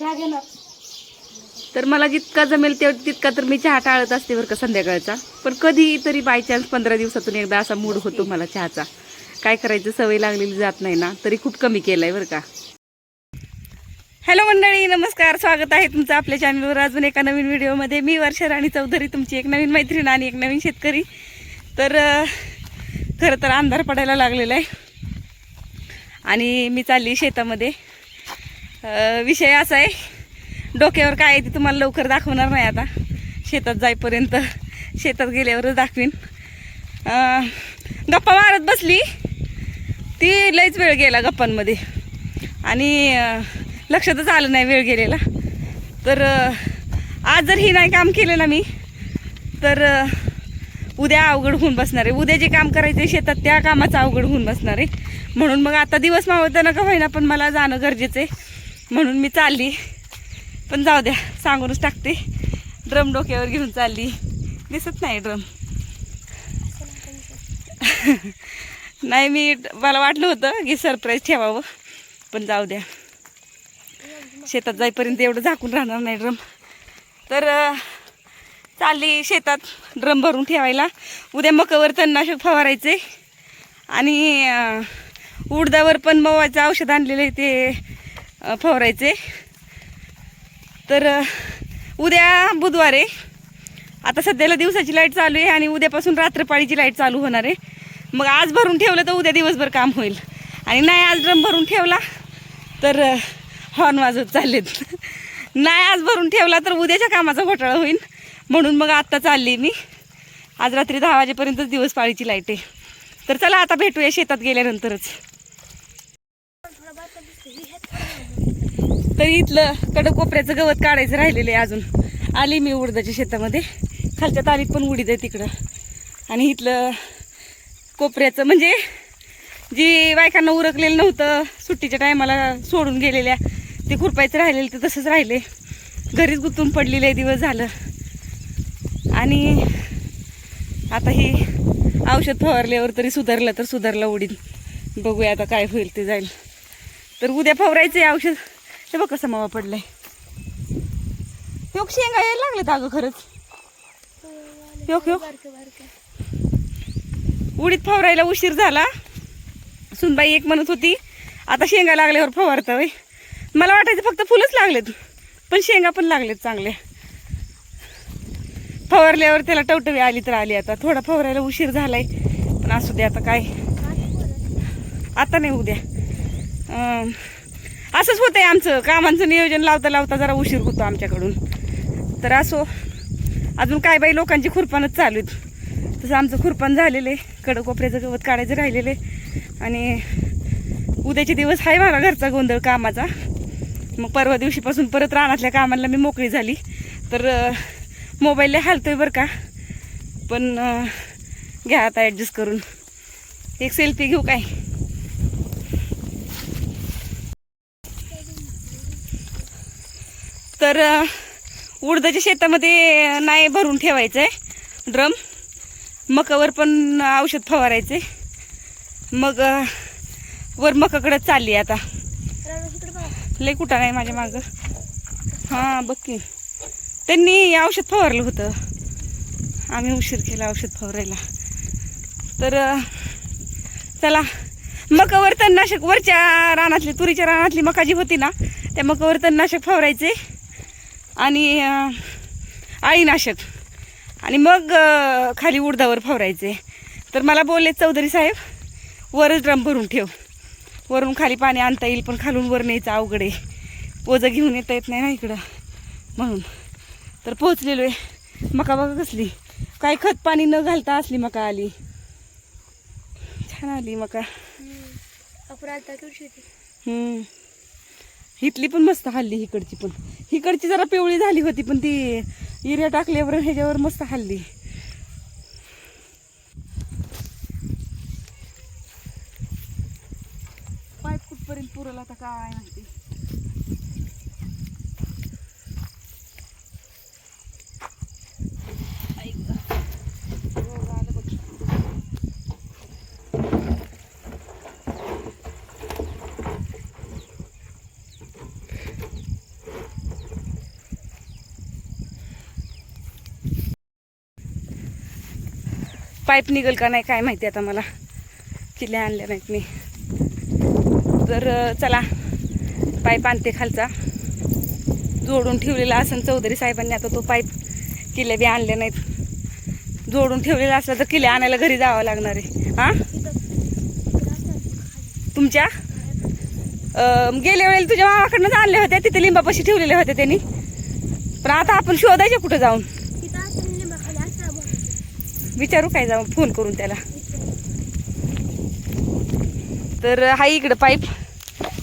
चहा घेणार तर मला जितका जमेल ते तितका तर मी चहा टाळत असते बरं का संध्याकाळचा. पण कधी तरी बाय चान्स पंधरा दिवसातून एकदा असा मूड होतो मला चहाचा. काय करायचं? सवय लागलेली जात नाही ना. तरी खूप कमी केलाय बरं का. हॅलो मंडळी नमस्कार. स्वागत आहे तुमचं आपल्या चॅनलवर अजून एका नवीन व्हिडिओमध्ये मी वर्षा राणी चौधरी तुमची एक नवीन मैत्रीण आणि एक नवीन शेतकरी. तर खरं तर अंधार पडायला लागलेला आहे. आणि मी चालली शेतामध्ये. विषय असा आहे. डोक्यावर काय आहे ते तुम्हाला लवकर दाखवणार नाही आता. शेतात जाईपर्यंत शेतात गेल्यावरच दाखवीन. गप्पा मारत बसली. ती लईच वेळ गेला गप्पांमध्ये. आणि लक्षातच आलं नाही वेळ गेलेला. तर आज जर ही नाही काम केलं ना मी तर उद्या अवघड होऊन बसणार आहे. उद्या जे काम करायचे शेतात त्या कामाचं अवघड होऊन बसणार आहे. म्हणून मग आता दिवस मावळताना का होईना पण मला जाणं गरजेचं आहे. म्हणून मी चालली. पण जाऊ द्या सांगूनच टाकते. ड्रम डोक्यावर घेऊन चालली. दिसत नाही ड्रम नाही मी मला वाटलं होतं की सरप्राईज ठेवावं पण जाऊ द्या. शेतात जाईपर्यंत एवढं झाकून राहणार नाही ड्रम तर चालली शेतात ड्रम भरून ठेवायला. उद्या मकावर तणनाशक फवारायचे आणि उडदावर पण मवाचं औषध आणलेलं आहे ते फवारायचे. तर उद्या बुधवार आहे. आता सध्याला दिवसाची लाइट चालू आहे आणि उद्यापासून रात्रपाळीची लाइट चालू होणार आहे. मग आज भरून ठेवलं तर उद्या दिवसभर काम होईल. आणि नाही आज ड्रम भरून ठेवला तर हॉर्न वाजवत चाललेत. नाही आज भरून ठेवला तर उद्याच्या कामाचा घोटाळा होईल. म्हणून मग आत्ता चालली मी. आज रात्री दहा वाजेपर्यंतच दिवस पाळीची लाइट आहे. तर चला आता भेटूया शेतात गेल्यानंतरच. तर इथलं कडक कोपऱ्याचं गवत काढायचं राहिलेलं आहे अजून. आली मी उडदाच्या शेतामध्ये. खालच्या तालीत पण उडीद आहे तिकडं. आणि इथलं कोपऱ्याचं म्हणजे जी बायकांना उरकलेलं नव्हतं सुट्टीच्या टायमाला सोडून गेलेल्या ते खुरपायचं राहिलेलं ते तसंच राहिले. घरीच गुंतून पडलेले दिवस झालं. आणि आता ही औषध फवारल्यावर तरी सुधारलं तर सुधारलं उडीद बघूया आता काय होईल ते जाईल. तर उद्या फवारायचं आहे औषध. हे बघ कसं मावा पडलंय. योग शेंगा यायला लागलेत अगं खरंच. योग योग उडीत फवारायला उशीर झाला. सुनबाई एक म्हणत होती आता शेंगा लागल्यावर फवारता वय मला वाटायचं फक्त फुलंच लागलेत पण शेंगा पण लागलेत चांगल्या. फवारल्यावर त्याला टवटवी आली तर आली आता. थोडा फवारायला उशीर झालाय पण असू दे आता काय. आता नाही उद्या असंच होतंय आमचं. कामांचं नियोजन लावता लावता जरा उशीर होतो आमच्याकडून. तर असो अजून काय बाई लोकांची खुरपानच चालू आहेत. तसं आमचं खुरपान झालेलं आहे कडककोपऱ्याचं गवत काढायचं राहिलेलं. आहे आणि उद्याचे दिवस आहे मला घरचा गोंधळ कामाचा. मग परवा दिवशीपासून परत रानातल्या कामाला मी मोकळी झाली. तर मोबाईलला हालतोय बरं का. पण घ्या आता ॲडजस्ट करून. एक सेल्फी घेऊ काय? तर उडदाच्या शेतामध्ये नाही भरून ठेवायचं आहे ड्रम. मकावर पण औषध फवारायचे. मग वर मकाकडं चालली आता. लय कुठं नाही माझ्या मागं. हां बघ की. त्यांनी औषध फवारलं होतं. आम्ही उशीर केला औषध फवारायला. तर चला. मकावर तणनाशक वरच्या रानातली तुरीच्या रानातली मका जी होती ना त्या मकावर तणनाशक फवारायचे. आणि आळीनाशक आणि मग खाली उडदावर फवारायचे. तर मला बोलले चौधरी साहेब वरच ड्रम भरून ठेव. वरून खाली पाणी आणता येईल पण खालून वर न्यायचं अवघड आहे. ओझं घेऊन येता येत नाही ना इकडं. म्हणून. तर पोहोचलेलो आहे. मका बघा कसली. काय खत पाणी न घालता असली मका आली. छान आली मका. हम्म. इथली पण मस्त हल्ली इकडची पण. इकडची जरा पिवळी झाली होती पण ती युरिया टाकल्यावर ह्याच्यावर मस्त हल्ली. पाईप कुठपर्यंत पुरला आता काय माहिती. पाईप निघल का नाही काय माहिती आता मला. किल्ल्या आणल्या नाहीत मी. तर चला पाईप आणते खालचा. जोडून ठेवलेला असेल चौधरी साहेबांनी आता तो पाईप किल्ले बी आणले नाहीत. जोडून ठेवलेला असला तर किल्ले आणायला घरी जावं लागणार आहे. हां? तुमच्या? गेल्या वेळेला तुझ्या मामाकडनंच आणल्या होत्या तिथे लिंबापाशी ठेवलेल्या होत्या त्यांनी. पण आता आपण शोधायचे कुठं जाऊन? विचारू काय जाऊन फोन करून त्याला. तर हा इकडं पाईप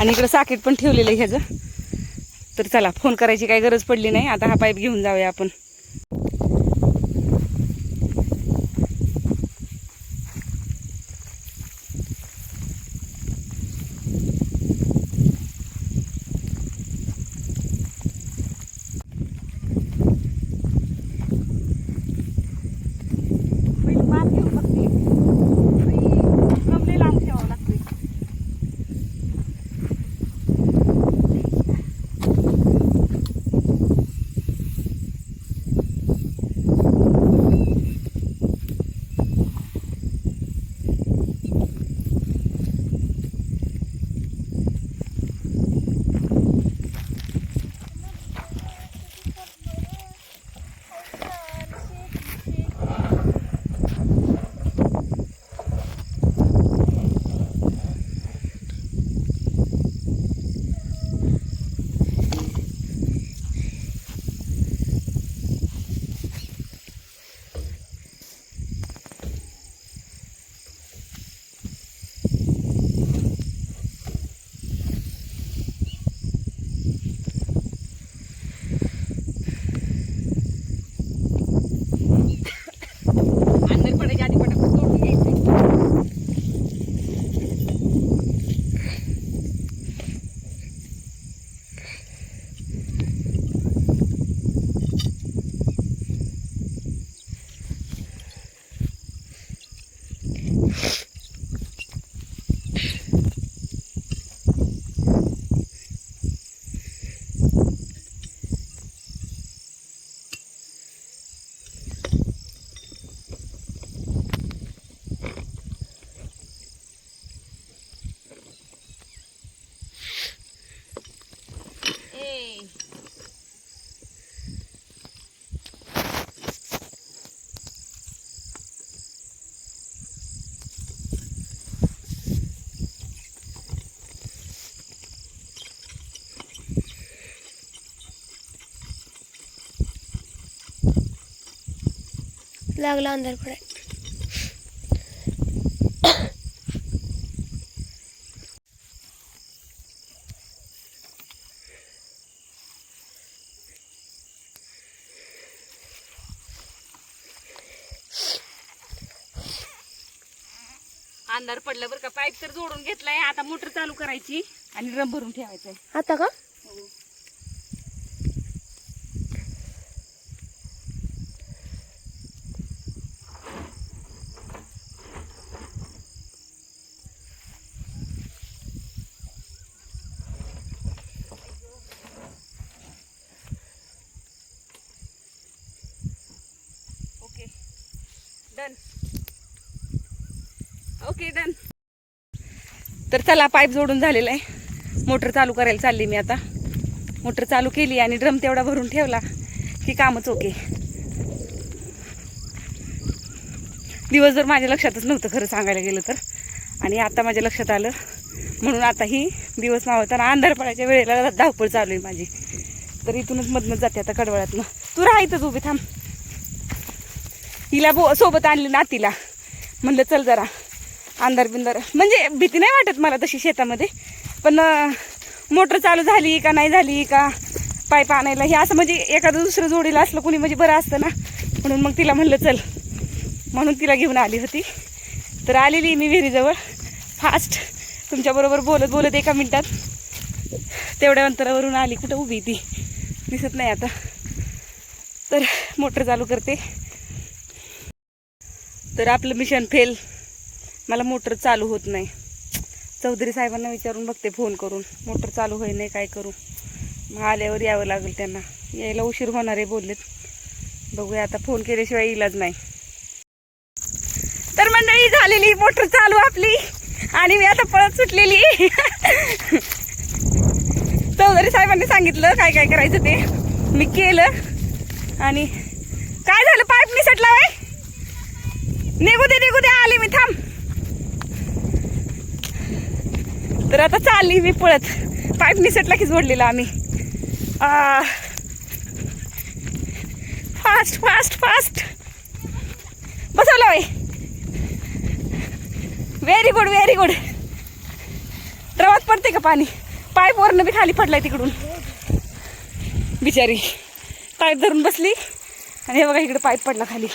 आणि इकडं साकेट पण ठेवलेलं आहे ह्याचं. तर चला फोन करायची काही गरज पडली नाही. आता हा पाईप घेऊन जाऊया आपण. लागला अंधार पडाय अंधार पडलं बरं का. पाईप तर जोडून घेतलाय. आता मोटर चालू करायची आणि ड्रम भरून ठेवायचंय. आता का ओके डन ओके डन तर चला पाईप जोडून झालेला आहे. मोटर चालू करायला चालली मी आता. मोटर चालू केली आणि ड्रम तेवढा भरून ठेवला. की कामच ओके दिवसभर माझ्या लक्षातच नव्हतं खरं सांगायला गेलं तर. आणि आता माझ्या लक्षात आलं. म्हणून आता ही दिवस मावळताना अंधार पडायच्या वेळेला धावपळ चालू आहे माझी. तर इथूनच मधनच जाते आता कडवळातनं तू राहायचंच उभी थांब. हिला बो सोबत आणली नातीला. म्हणलं चल जरा. अंधार बिंदर म्हणजे भीती नाही वाटत मला तशी शेतामध्ये. पण मोटर चालू झाली का नाही झाली का पाईप आणायला हे असं म्हणजे एखादं दुसरं जोडीला असलं कोणी म्हणजे बरं असतं ना. म्हणून मग तिला म्हणलं चल. म्हणून तिला घेऊन आली होती. तर आलेली मी विहिरीजवळ. फास्ट तुमच्याबरोबर बोलत बोलत एका मिनटात. तेवढ्या अंतरावरून आली. कुठं उभी ती? दिसत नाही आता. तर मोटर चालू करते. तर आपलं मिशन फेल मला मोटर चालू होत नाही. चौधरी साहेबांना विचारून बघते फोन करून. मोटर चालू होई नाही काय करू? मग आल्यावर यावं लागेल त्यांना. यायला उशीर होणार आहे बोललेत. बघूया आता फोन केल्याशिवाय इलाज नाही. तर मंडळी झालेली मोटर चालू आपली. आणि मी आता पळत सुटलेली. चौधरी साहेबांनी सांगितलं काय काय करायचं ते. मी केलं. आणि काय झालं? पाईप निसटला वय निघू दे निघू दे. आले मी थांब. तर आता चालली मी पळत. पाईप निसटला की जोडलेला आम्ही. फास्ट फास्ट फास्ट बसवलं बाई. व्हेरी गुड व्हेरी गुड रवात पडते का पाणी? पाईप वरनं बी खाली पडलाय तिकडून. बिचारी. पाईप धरून बसली. आणि हे बघा इकडे पाईप पडला खाली.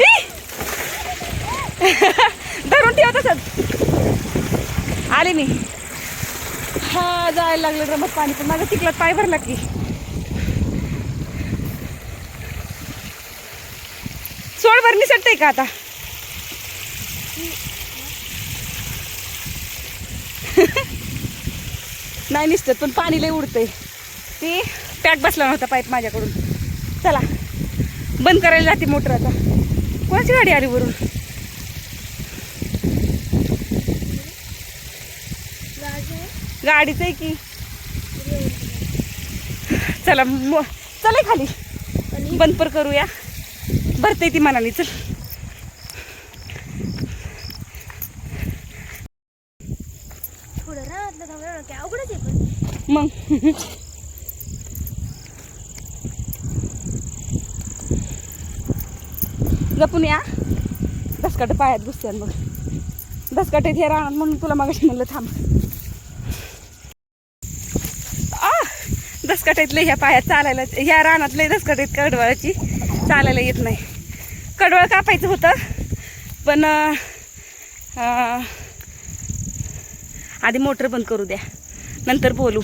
ई! धरून ठेव तसंच. आले मी. हा जायला लागलं रमत पाणी पण माझा चिखलात पाय भरला की. सोड भरणी सटते का आता? नाही निसतत पण पाणी लय उडतंय. ती पॅक बसला नव्हता पाईप माझ्याकडून. चला बंद करायला जाते मोटर आता. कोणाची गाडी आली वरून? गाडीच आहे की? चला मो चला खाली. बंद पर करूया. भरते ती म्हणाली चल. मग. जपून या. दसकाट पायात घुसत्यान मग दसकाट हे राहणार म्हणून तुला मगाशी म्हणलं थांब. दसकाटातले ह्या पायात चालायला ह्या रानातले दसकाट कडवळाची चालायला येत नाही. कडवळ कापायचं होतं पण आधी मोटर बंद करू द्या. नंतर बोलू.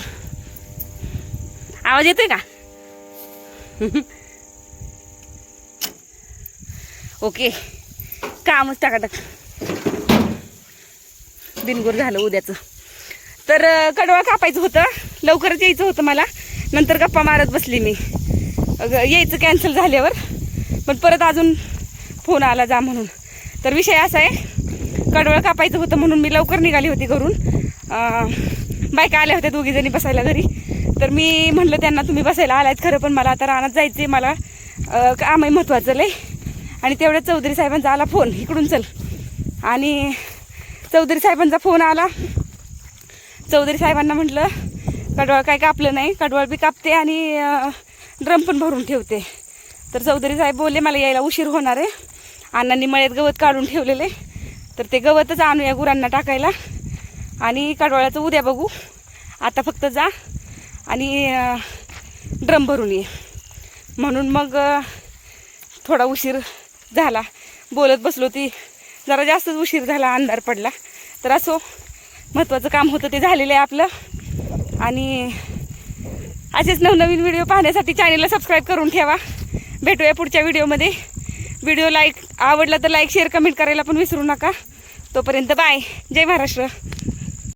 आवाज येतोय का? ओके. कामच टाकाटक. बिनगुर झालं उद्याचं. तर कडवळ कडवा कापायचं होतं. लवकरच यायचं होतं मला. नंतर गप्पा मारत बसली मी. अगं, यायचं कॅन्सल झाल्यावर पण परत अजून फोन आला जा म्हणून. तर विषय असा आहे कडवळ कापायचं होतं म्हणून मी लवकर निघाली होती घरून. बायका आल्या होत्या दोघीजणी बसायला घरी. तर मी म्हणलं त्यांना तुम्ही बसायला आलायत खरं पण मला आता रानात जायचं आहे मला काम आहे महत्त्वाचं लय. आणि तेवढ्या चौधरी साहेबांचा आला फोन इकडून चल. आणि चौधरी साहेबांचा फोन आला. चौधरी साहेबांना म्हटलं कडवळ काय कापलं नाही कडवळ बी कापते आणि ड्रम पण भरून ठेवते. तर चौधरी साहेब बोलले मला यायला उशीर होणार आहे. अण्णांनी मळ्यात गवत काढून ठेवलेले. तर ते गवतच आणूया गुरांना टाकायला. आणि कडवळ्याचं उद्या बघू. आता फक्त जा आणि ड्रम भरून ये. म्हणून मग थोडा उशीर झाला. बोलत बसलो ती जरा जास्तच उशीर झाला अंधार पडला. तर असो महत्त्वाचं काम होतं ते झालेलं आहे आपलं. आणि असेच नवनवीन व्हिडिओ पाहण्यासाठी चॅनेलला सबस्क्राईब करून ठेवा. भेटूया पुढच्या व्हिडिओमध्ये. व्हिडिओ लाईक आवडला तर लाईक शेअर कमेंट करायला पण विसरू नका. तोपर्यंत बाय जय महाराष्ट्र.